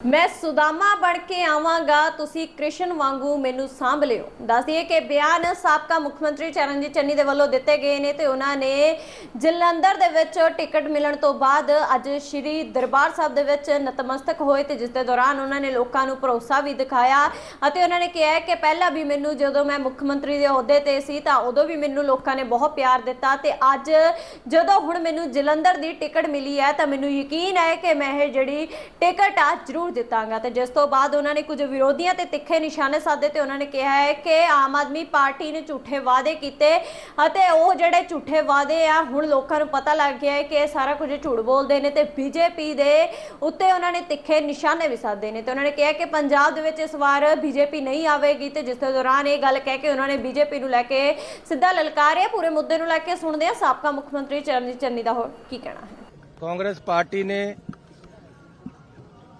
ਮੈਂ ਸੁਦਾਮਾ ਬਣ ਕੇ ਆਵਾਂਗਾ, ਤੁਸੀਂ ਕ੍ਰਿਸ਼ਨ ਵਾਂਗੂ ਮੈਨੂੰ ਸਾਂਭ ਲਿਓ। ਦੱਸ ਦਈਏ ਕਿ ਬਿਆਨ ਸਾਬਕਾ ਮੁੱਖ ਮੰਤਰੀ ਚਰਨਜੀਤ ਚੰਨੀ ਦੇ ਵੱਲੋਂ ਦਿੱਤੇ ਗਏ ਨੇ ਤੇ ਉਹਨਾਂ ਨੇ ਜਲੰਧਰ ਦੇ ਵਿੱਚ ਟਿਕਟ ਮਿਲਣ ਤੋਂ ਬਾਅਦ ਅੱਜ ਸ਼੍ਰੀ ਦਰਬਾਰ ਸਾਹਿਬ ਦੇ ਵਿੱਚ ਨਤਮਸਤਕ ਹੋਏ ਤੇ ਜਿਸ ਦੇ ਦੌਰਾਨ ਉਹਨਾਂ ਨੇ ਲੋਕਾਂ ਨੂੰ ਭਰੋਸਾ ਵੀ ਦਿਖਾਇਆ ਅਤੇ ਉਹਨਾਂ ਨੇ ਕਿਹਾ ਕਿ ਪਹਿਲਾਂ ਵੀ ਮੈਨੂੰ ਜਦੋਂ ਮੈਂ ਮੁੱਖ ਮੰਤਰੀ ਦੇ ਅਹੁਦੇ ਤੇ ਸੀ ਤਾਂ ਉਦੋਂ ਵੀ ਮੈਨੂੰ ਲੋਕਾਂ ਨੇ ਬਹੁਤ ਪਿਆਰ ਦਿੱਤਾ ਤੇ ਅੱਜ ਜਦੋਂ ਹੁਣ ਮੈਨੂੰ ਜਲੰਧਰ ਦੀ ਟਿਕਟ ਮਿਲੀ ਹੈ ਤਾਂ ਮੈਨੂੰ ਯਕੀਨ ਹੈ ਕਿ ਮੈਂ ਇਹ ਜਿਹੜੀ ਟਿਕਟ ਆ ਜ਼ਰੂਰ ਦਿੱਤਾਂਗਾ। ਤੇ ਜਿਸ ਤੋਂ ਬਾਅਦ ਉਹਨਾਂ ਨੇ ਕੁਝ ਵਿਰੋਧੀਆਂ ਤੇ ਤਿੱਖੇ ਨਿਸ਼ਾਨੇ ਸਾਧੇ ਤੇ ਉਹਨਾਂ ਨੇ ਕਿਹਾ ਹੈ ਕਿ ਆਮ ਆਦਮੀ ਪਾਰਟੀ ਨੇ ਝੂਠੇ ਵਾਅਦੇ ਕੀਤੇ ਅਤੇ ਉਹ ਜਿਹੜੇ ਝੂਠੇ ਵਾਅਦੇ ਆ, ਹੁਣ ਲੋਕਾਂ ਨੂੰ ਪਤਾ ਲੱਗ ਗਿਆ ਹੈ ਕਿ ਇਹ ਸਾਰਾ ਕੁਝ ਝੂਠ ਬੋਲਦੇ ਨੇ ਤੇ ਬੀਜੇਪੀ ਦੇ ਉੱਤੇ ਉਹਨਾਂ ਨੇ ਤਿੱਖੇ ਨਿਸ਼ਾਨੇ ਵੀ ਸਾਧੇ ਨੇ ਤੇ ਉਹਨਾਂ ਨੇ ਕਿਹਾ ਕਿ ਪੰਜਾਬ ਦੇ ਵਿੱਚ ਇਸ ਵਾਰ ਬੀਜੇਪੀ ਨਹੀਂ ਆਵੇਗੀ ਤੇ ਜਿਸ ਦੇ ਦੌਰਾਨ ਇਹ ਗੱਲ ਕਹਿ ਕੇ ਉਹਨਾਂ ਨੇ ਬੀਜੇਪੀ ਨੂੰ ਲੈ ਕੇ ਸਿੱਧਾ ਲਲਕਾਰਿਆ, ਪੂਰੇ ਮੁੱਦੇ ਨੂੰ ਲੈ ਕੇ ਸੁਣਦੇ ਆ ਸਾਬਕਾ ਮੁੱਖ ਮੰਤਰੀ ਚਰਨਜੀਤ ਚੰਨੀ ਦਾ ਹੋਰ ਕੀ ਕਹਿਣਾ ਹੈ। ਕਾਂਗਰਸ ਪਾਰਟੀ ਨੇ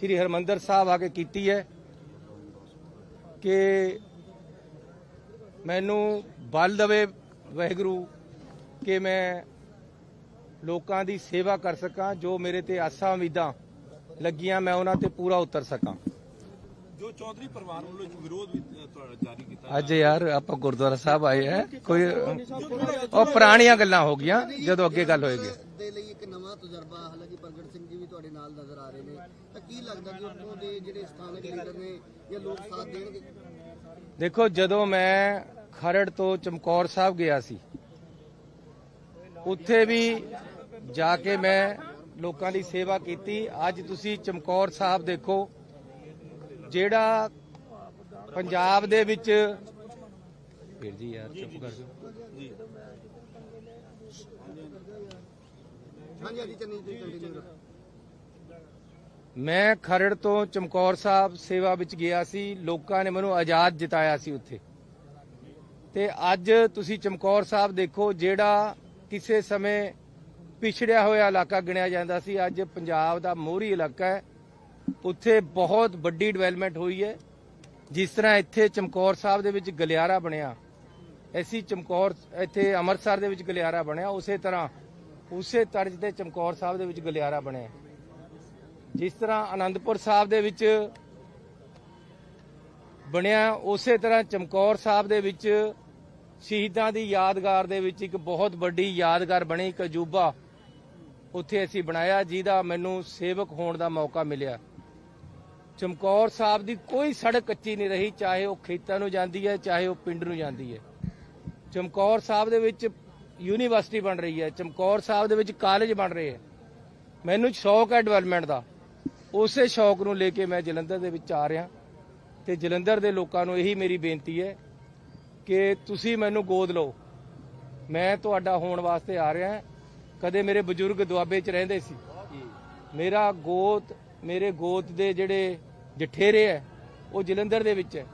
ਸ੍ਰੀ ਹਰਮੰਦਰ ਸਾਹਿਬ ਆ ਕੇ ਕੀਤੀ ਹੈ ਕਿ ਮੈਨੂੰ ਬਲ ਦਵੇ ਵਾਹਿਗੁਰੂ ਕਿ ਮੈਂ ਲੋਕਾਂ ਦੀ ਸੇਵਾ ਕਰ ਸਕਾਂ ਜੋ ਮੇਰੇ ਤੇ ਆਸਾਂ ਉਮੀਦਾਂ ਲੱਗੀਆਂ ਮੈਂ ਉਹਨਾਂ ਤੇ ਪੂਰਾ ਉਤਰ ਸਕਾਂ। ਜੋ ਚੌਧਰੀ ਪਰਿਵਾਰ ਵੱਲੋਂ ਵਿਰੋਧ ਵੀ ਜਾਰੀ ਕੀਤਾ ਅੱਜ ਯਾਰ ਆਪਾਂ ਗੁਰਦੁਆਰਾ ਸਾਹਿਬ ਆਏ ਹੈ ਕੋਈ ਉਹ ਪੁਰਾਣੀਆਂ ਗੱਲਾਂ ਹੋ ਗਈਆਂ ਜਦੋਂ ਅੱਗੇ ਗੱਲ ਹੋਏਗੀ। ਦੇ ਲਈ ਇੱਕ ਨਵਾਂ ਤਜਰਬਾ ਹਾਲਾਂਕਿ ਪ੍ਰਗਟ ਸਿੰਘ ਜੀ ਵੀ ਤੁਹਾਡੇ ਨਾਲ ਨਜ਼ਰ ਆ ਰਹੇ ਨੇ। ਕੀ ਲੱਗਦਾ ਕਿ ਉੱਥੋਂ ਦੇ ਜਿਹੜੇ ਸਥਾਨਕ ਲੀਡਰ ਨੇ ਜਾਂ ਲੋਕ ਸਾਥ ਦੇਣਗੇ? ਦੇਖੋ ਜਦੋਂ ਮੈਂ ਖਰੜ ਤੋਂ ਚਮਕੌਰ ਸਾਹਿਬ ਗਿਆ ਸੀ ਉੱਥੇ ਵੀ ਜਾ ਕੇ ਮੈਂ ਲੋਕਾਂ ਦੀ ਸੇਵਾ ਕੀਤੀ। ਅੱਜ ਤੁਸੀਂ ਚਮਕੌਰ ਸਾਹਿਬ ਦੇਖੋ ਜਿਹੜਾ ਪੰਜਾਬ ਦੇ ਵਿੱਚ ਵੀਰ ਜੀ ਯਾਰ ਚੁੱਪ ਕਰ ਜਾਓ। ਹਾਂਜੀ ਹਾਂਜੀ ਚੰਨੀ ਜੀ ਕੰਟੀਨਿਊ ਮੈਂ ਖਰੜ ਤੋਂ ਚਮਕੌਰ ਸਾਹਿਬ ਸੇਵਾ ਵਿੱਚ ਗਿਆ ਸੀ। ਲੋਕਾਂ ਨੇ ਮੈਨੂੰ ਆਜ਼ਾਦ ਜਿਤਾਇਆ ਸੀ ਉੱਥੇ। ਤੇ ਅੱਜ ਤੁਸੀਂ ਚਮਕੌਰ ਸਾਹਿਬ ਦੇਖੋ, ਜਿਹੜਾ ਕਿਸੇ ਸਮੇਂ ਪਿਛੜਿਆ ਹੋਇਆ ਇਲਾਕਾ ਗਿਣਿਆ ਜਾਂਦਾ ਸੀ, ਅੱਜ ਪੰਜਾਬ ਦਾ ਮੋਹਰੀ ਇਲਾਕਾ ਹੈ। ਉੱਥੇ ਬਹੁਤ ਵੱਡੀ ਡਿਵੈਲਪਮੈਂਟ ਹੋਈ ਹੈ। ਜਿਸ ਤਰ੍ਹਾਂ ਇੱਥੇ ਚਮਕੌਰ ਸਾਹਿਬ ਦੇ ਵਿੱਚ ਗਲਿਆਰਾ ਬਣਿਆ, ਐਸੀ ਚਮਕੌਰ, ਇੱਥੇ ਅੰਮ੍ਰਿਤਸਰ ਦੇ ਵਿੱਚ ਗਲਿਆਰਾ ਬਣਿਆ, ਉਸੇ ਤਰ੍ਹਾਂ, ਉਸੇ ਤਰਜ਼ ਤੇ ਚਮਕੌਰ ਸਾਹਿਬ ਦੇ ਵਿੱਚ ਗਲਿਆਰਾ ਬਣਿਆ। ਜਿਸ ਤਰ੍ਹਾਂ ਆਨੰਦਪੁਰ ਸਾਹਿਬ ਦੇ ਵਿੱਚ ਬਣਿਆ, ਉਸੇ ਤਰ੍ਹਾਂ ਚਮਕੌਰ ਸਾਹਿਬ ਦੇ ਵਿੱਚ ਸ਼ਹੀਦਾਂ ਦੀ ਯਾਦਗਾਰ ਦੇ ਵਿੱਚ ਇੱਕ ਬਹੁਤ ਵੱਡੀ ਯਾਦਗਾਰ ਬਣੀ, ਇੱਕ ਅਜੂਬਾ ਉੱਥੇ ਅਸੀਂ ਬਣਾਇਆ, ਜਿਹਦਾ ਮੈਨੂੰ ਸੇਵਕ ਹੋਣ ਦਾ ਮੌਕਾ ਮਿਲਿਆ। ਚਮਕੌਰ ਸਾਹਿਬ ਦੀ ਕੋਈ ਸੜਕ ਕੱਚੀ ਨਹੀਂ ਰਹੀ, ਚਾਹੇ ਉਹ ਖੇਤਾਂ ਨੂੰ ਜਾਂਦੀ ਹੈ, ਚਾਹੇ ਉਹ ਪਿੰਡ ਨੂੰ ਜਾਂਦੀ ਹੈ। ਚਮਕੌਰ ਸਾਹਿਬ ਦੇ ਵਿੱਚ ਯੂਨੀਵਰਸਿਟੀ ਬਣ ਰਹੀ ਹੈ, ਚਮਕੌਰ ਸਾਹਿਬ ਦੇ ਵਿੱਚ ਕਾਲਜ ਬਣ ਰਹੇ ਹੈ। ਮੈਨੂੰ ਸ਼ੌਕ ਹੈ ਡਿਵੈਲਪਮੈਂਟ ਦਾ। ਉਸੇ ਸ਼ੌਕ ਨੂੰ ਲੈ ਕੇ ਮੈਂ ਜਲੰਧਰ ਦੇ ਵਿੱਚ ਆ ਰਿਹਾ ਤੇ ਜਲੰਧਰ ਦੇ ਲੋਕਾਂ ਨੂੰ ਇਹੀ ਮੇਰੀ ਬੇਨਤੀ ਹੈ ਕਿ ਤੁਸੀਂ ਮੈਨੂੰ ਗੋਦ ਲਓ। ਮੈਂ ਤੁਹਾਡਾ ਹੋਣ ਵਾਸਤੇ ਆ ਰਿਹਾ ਕਦੇ ਮੇਰੇ ਬਜ਼ੁਰਗ ਦੁਆਬੇ 'ਚ ਰਹਿੰਦੇ ਸੀ। ਮੇਰਾ ਗੋਤ ਮੇਰੇ ਗੋਤ ਦੇ ਜਿਹੜੇ ਜਠੇਰੇ ਹੈ, ਉਹ ਜਲੰਧਰ ਦੇ ਵਿੱਚ ਹੈ।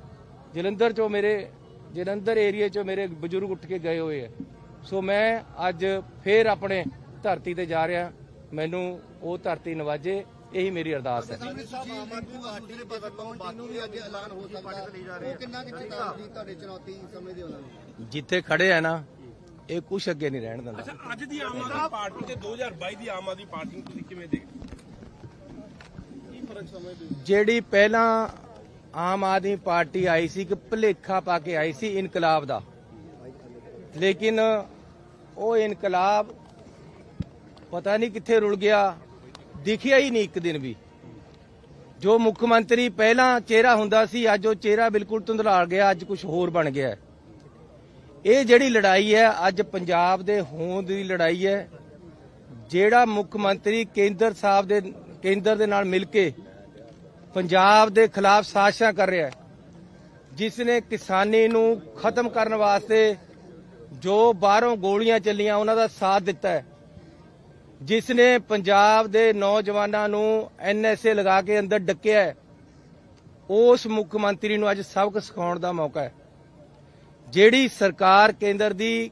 ਜਲੰਧਰ 'ਚੋਂ ਮੇਰੇ, ਜਲੰਧਰ ਏਰੀਆ 'ਚੋਂ ਮੇਰੇ ਬਜ਼ੁਰਗ ਉੱਠ ਕੇ ਗਏ ਹੋਏ ਹੈ। ਸੋ ਮੈਂ ਅੱਜ ਫੇਰ ਆਪਣੇ ਧਰਤੀ ਤੇ ਜਾ ਰਿਹਾ। ਮੈਨੂੰ ਉਹ ਧਰਤੀ ਨਵਾਜੇ। ਇਹੀ ਮੇਰੀ ਅਰਦਾਸ ਹੈ। ਜਿੱਥੇ ਖੜੇ ਆ ਨਾ ਇਹ ਕੁਛ ਅੱਗੇ ਨਹੀਂ ਰਹਿਣ ਦਿੰਦਾ। ਅੱਛਾ ਅੱਜ ਦੀ ਆਮ ਆਦਮੀ ਪਾਰਟੀ ਤੇ 2022 ਦੀ ਆਮ ਆਦਮੀ ਪਾਰਟੀ ਨੂੰ ਤੁਸੀਂ ਕਿਵੇਂ ਦੇਖਦੇ ਜਿਹੜੀ ਪਹਿਲਾਂ ਆਮ ਆਦਮੀ ਪਾਰਟੀ ਆਈ ਸੀ ਕਿ ਭਲੇਖਾ ਪਾ ਕੇ ਆਈ ਸੀ ਇਨਕਲਾਬ ਦਾ। ਲੇਕਿਨ ਉਹ ਇਨਕਲਾਬ ਪਤਾ ਨਹੀਂ ਕਿੱਥੇ ਰੁਲ ਗਿਆ। ਦਿਖਿਆ ਹੀ ਨਹੀਂ ਇੱਕ ਦਿਨ ਵੀ। ਜੋ ਮੁੱਖ ਮੰਤਰੀ ਪਹਿਲਾਂ ਚਿਹਰਾ ਹੁੰਦਾ ਸੀ, ਅੱਜ ਉਹ ਚਿਹਰਾ ਬਿਲਕੁਲ ਧੁੰਦਲਾ ਗਿਆ, ਅੱਜ ਕੁਝ ਹੋਰ ਬਣ ਗਿਆ। ਇਹ ਜਿਹੜੀ ਲੜਾਈ ਹੈ, ਅੱਜ ਪੰਜਾਬ ਦੇ ਹੋਂਦ ਦੀ ਲੜਾਈ ਹੈ, ਜਿਹੜਾ ਮੁੱਖ ਮੰਤਰੀ ਕੇਂਦਰ ਸਾਹਿਬ ਦੇ, ਕੇਂਦਰ ਦੇ ਨਾਲ ਮਿਲ ਕੇ ਪੰਜਾਬ ਦੇ ਖਿਲਾਫ ਸਾਜ਼ਿਸ਼ਾਂ ਕਰ ਰਿਹਾ ਹੈ, ਜਿਸ ਨੇ ਕਿਸਾਨੀ ਨੂੰ ਖਤਮ ਕਰਨ ਵਾਸਤੇ ਜੋ ਬਾਹਰੋਂ ਗੋਲੀਆਂ ਚੱਲੀਆਂ, ਉਹਨਾਂ ਦਾ ਸਾਥ ਦਿੱਤਾ ਹੈ। ਜਿਸ ਨੇ ਪੰਜਾਬ ਦੇ ਨੌਜਵਾਨਾਂ ਨੂੰ ਐਨਐਸਏ ਲਗਾ ਕੇ ਅੰਦਰ ਡੱਕਿਆ ਉਸ ਮੁੱਖ ਮੰਤਰੀ ਨੂੰ ਅੱਜ ਸਬਕ ਸਿਖਾਉਣ ਦਾ ਮੌਕਾ ਹੈ। ਜਿਹੜੀ ਸਰਕਾਰ ਕੇਂਦਰ ਦੀ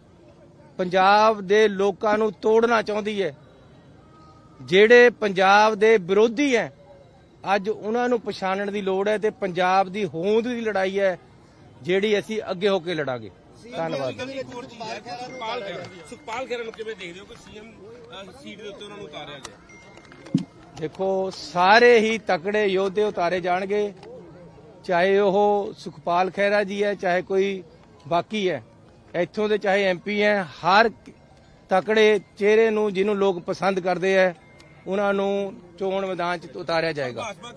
ਪੰਜਾਬ ਦੇ ਲੋਕਾਂ ਨੂੰ ਤੋੜਨਾ ਚਾਹੁੰਦੀ ਹੈ, ਜਿਹੜੇ ਪੰਜਾਬ ਦੇ ਵਿਰੋਧੀ ਹੈ, ਅੱਜ ਉਹਨਾਂ ਨੂੰ ਪਛਾਣਨ ਦੀ ਲੋੜ ਹੈ ਤੇ ਪੰਜਾਬ ਦੀ ਹੋਂਦ ਦੀ ਲੜਾਈ ਹੈ, ਜਿਹੜੀ ਅਸੀਂ ਅੱਗੇ ਹੋ ਕੇ ਲੜਾਂਗੇ। ਧੰਨਵਾਦ ਸੁਖਪਾਲ ਖਹਿਰਾ ਸੁਖਪਾਲ ਖਹਿਰਾ ਨੂੰ ਕਿਵੇਂ ਦੇਖਦੇ ਹੋ ਕਿ ਸੀਐਮ ਸੀਟ ਦੇ ਉੱਤੇ ਉਹਨਾਂ ਨੂੰ ਉਤਾਰਿਆ ਗਿਆ? ਦੇਖੋ ਸਾਰੇ ਹੀ ਤਕੜੇ ਯੋਧੇ ਉਤਾਰੇ ਜਾਣਗੇ ਚਾਹੇ ਉਹ ਸੁਖਪਾਲ ਖਹਿਰਾ ਜੀ ਹੈ ਚਾਹੇ ਕੋਈ ਬਾਕੀ ਹੈ। ਇੱਥੋਂ ਦੇ ਚਾਹੇ ਐਮਪੀ ਹੈ ਹਰ ਤਕੜੇ ਚਿਹਰੇ ਨੂੰ ਜਿਹਨੂੰ ਲੋਕ ਪਸੰਦ ਕਰਦੇ ਹੈ ਉਹਨਾਂ ਨੂੰ ਚੋਣ ਮੈਦਾਨ 'ਚ ਉਤਾਰਿਆ ਜਾਏਗਾ।